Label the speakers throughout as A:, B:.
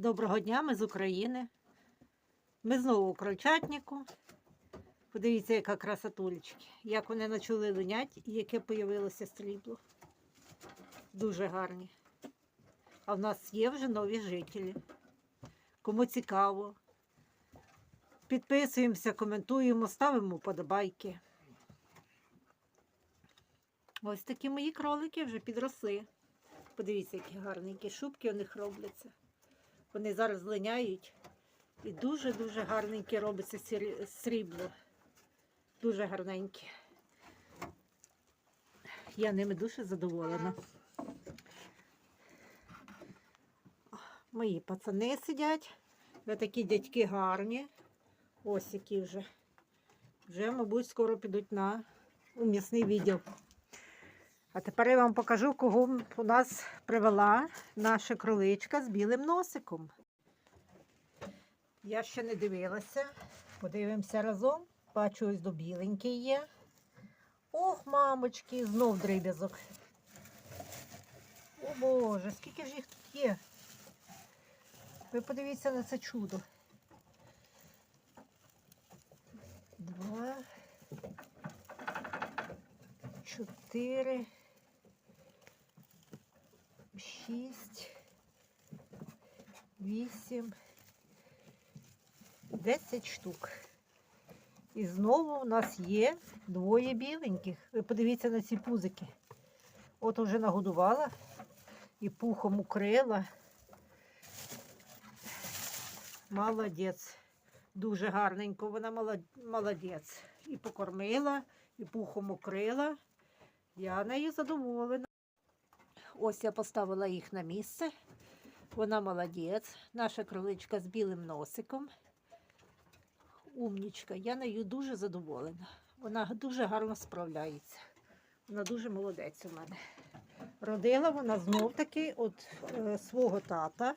A: Доброго дня, ми з України. Ми знову у крольчатнику. Подивіться, яка красотулечки. Як вони почали линять і яке появилося срібло. Дуже гарні. А в нас є вже нові жителі. Кому цікаво. Підписуємося, коментуємо, ставимо вподобайки. Ось такі мої кролики вже підросли. Подивіться, які гарненькі шубки у них робляться. Вони зараз линяють. І дуже-дуже гарненьке робиться срібло. Дуже гарненьке. Я ними дуже задоволена. Мої пацани сидять. Ви такі дядьки гарні. Ось які вже. Вже, мабуть, скоро підуть на у м'ясний відділ. А тепер я вам покажу, кого у нас привела наша кроличка з білим носиком. Я ще не дивилася. Подивимося разом. Бачу, ось до біленький є. Ох, мамочки, знов дріб'язок. О Боже, скільки ж їх тут є. Ви подивіться на це чудо. Два. Чотири. Шість. Вісім. Десять штук. І знову у нас є двоє біленьких. Ви подивіться на ці пузики. От уже нагодувала і пухом укрила. Молодець. Дуже гарненько вона молодець. І покормила, і пухом укрила. Я нею задоволена. Ось я поставила їх на місце. Вона молодець. Наша кроличка з білим носиком. Умнічка. Я нею дуже задоволена. Вона дуже гарно справляється. Вона дуже молодець у мене. Родила вона знов таки від е, свого тата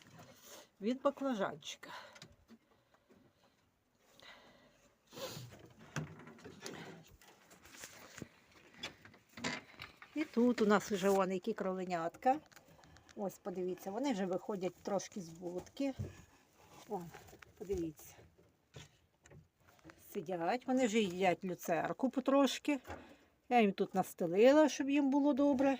A: від баклажанчика. І тут у нас вже вон які кроленятка. Ось, подивіться, вони вже виходять трошки з будки. О, подивіться. Сидять, вони вже їдять люцерку потрошки. Я їм тут настелила, щоб їм було добре.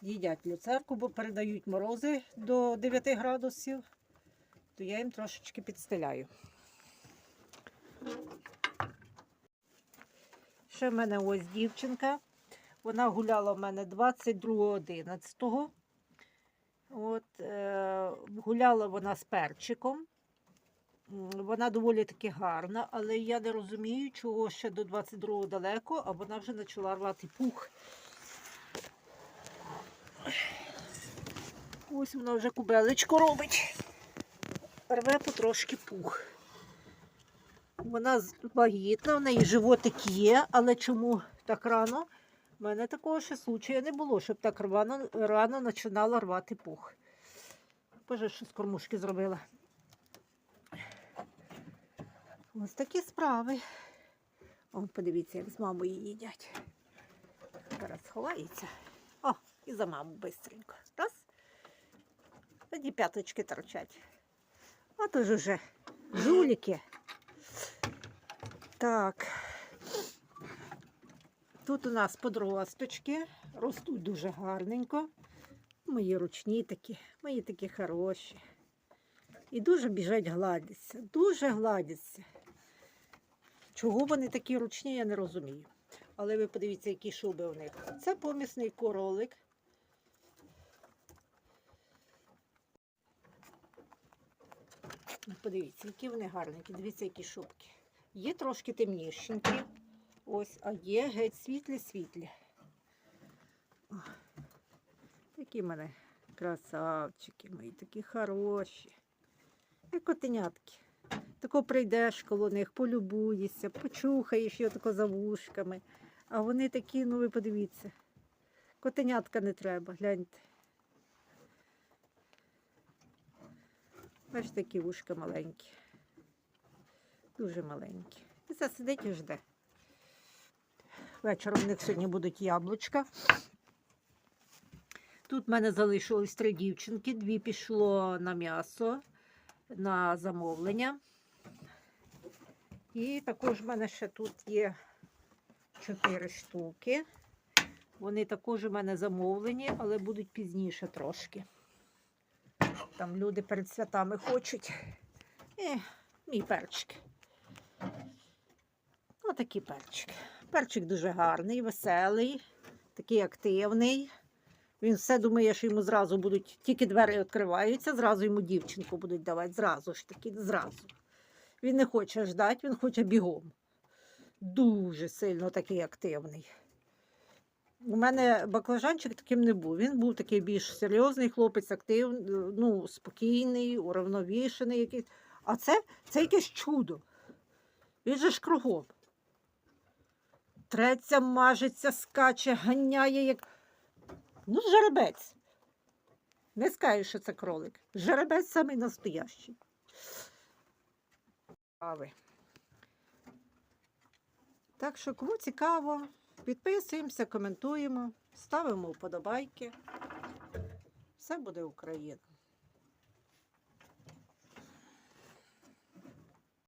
A: Їдять люцерку, бо передають морози до 9 градусів, то я їм трошечки підстеляю. Ще в мене ось дівчинка. Вона гуляла в мене 22.11. От, е, гуляла вона з перчиком. Вона доволі таки гарна, але я не розумію, чого ще до 22-го далеко, а вона вже почала рвати пух. Ось вона вже кубелечко робить. Рве потрошки пух. Вона вагітна, в неї животик є, але чому так рано? У мене такого ще случаю не було, щоб так рано, рано починала рвати пух. Боже, що з кормушки зробила. Ось такі справи. О, подивіться, як з мамою їдять. Зараз ховається. О, і за маму бистренько. Раз. Тоді п'яточки торчать. От уже вже жуліки. Так. Тут у нас подросточки, ростуть дуже гарненько. Мої ручні такі, мої такі хороші. І дуже біжать гладяться, дуже гладяться. Чого вони такі ручні, я не розумію. Але ви подивіться, які шуби у них. Це помісний королик. Подивіться, які вони гарненькі. Дивіться, які шубки. Є трошки темнішенькі. Ось, а є геть світлі-світлі. Такі в мене красавчики мої, такі хороші. Як котенятки. Тако прийдеш коло них, полюбуєшся, почухаєш його тако за вушками. А вони такі, ну ви подивіться. Котенятка не треба, гляньте. Бачите, такі вушка маленькі. Дуже маленькі. І це сидить і жде. Вечором в них сьогодні будуть яблучка. Тут в мене залишилось три дівчинки, дві пішло на м'ясо, на замовлення. І також в мене ще тут є чотири штуки. Вони також у мене замовлені, але будуть пізніше трошки. Там люди перед святами хочуть. І мій перчик. Отакі перчики. Перчик дуже гарний, веселий, такий активний. Він все думає, що йому зразу будуть, тільки двері відкриваються, зразу йому дівчинку будуть давати. Зразу ж таки, зразу. Він не хоче ждати, він хоче бігом. Дуже сильно такий активний. У мене баклажанчик таким не був. Він був такий більш серйозний хлопець, активний, ну, спокійний, уравновішений якийсь. А це, це якесь чудо. Він же ж кругом. Треться, мажеться, скаче, ганяє, як. Ну, жеребець. Не скажеш, що це кролик. Жеребець самий настоящий. Так що, кому цікаво, підписуємося, коментуємо, ставимо вподобайки. Все буде Україна.